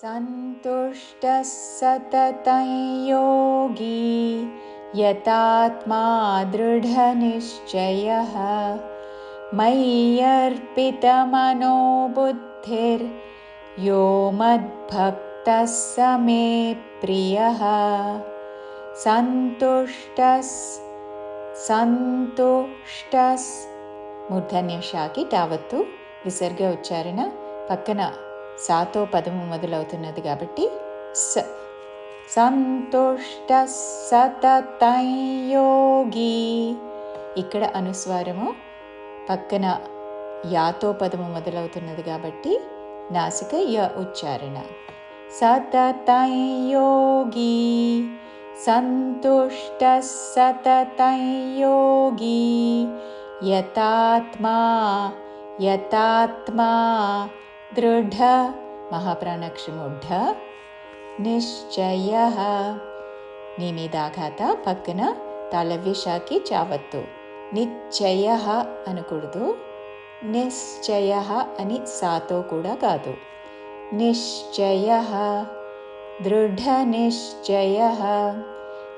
सन्तुष्टस्सतञ योगी यतात्मा दृढनिश्चयः। मय्यर्पितमनो बुद्धिर्यो मद्भक्तः स मे प्रियः। सन्तुष्टस् सन्तुष्टस्। मूर्धनिमिषाकी तावत्तु विसर्ग उच्चारण पक्कन। సాతో పదము మొదలవుతున్నది కాబట్టి స. సంతుష్ట సతతయోగి. ఇక్కడ అనుస్వారము పక్కన యాతో పదము మొదలవుతున్నది కాబట్టి నాసిక య ఉచ్చారణ. సతతయోగి. సంతుష్ట సతతయోగి. యతాత్మా యతాత్మా దృఢ మహాప్రాణక్షముఢ నిశ్చయ నీ మీద ఆఘాత పక్కన తలవిషాకి చావత్తు నిశ్చయ అనకూడదు నిశ్చయ అని సాతో కూడా కాదు। నిశ్చయ దృఢ నిశ్చయ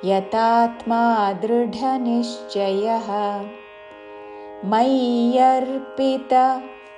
యథాత్మా దృఢ నిశ్చయ మయ్యర్పిత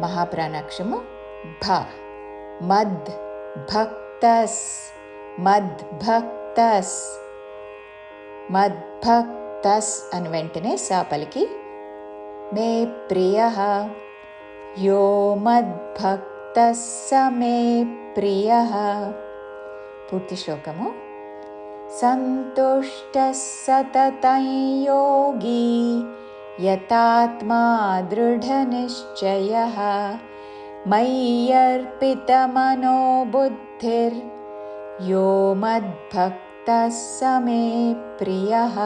మహాప్రాణాక్షము భ మద్ భక్తస్ మద్భక్తస్ మద్భక్తస్ అని వెంటనే సా పలికి మే ప్రియ యో మద్భక్త మే ప్రియ పూర్తి శ్లోకము సంతుష్ట సతతం యోగి यतात्मा दृढनिश्चयः। मय्यर्पितमनो बुद्धिर्यो मद्भक्तः स मे प्रियः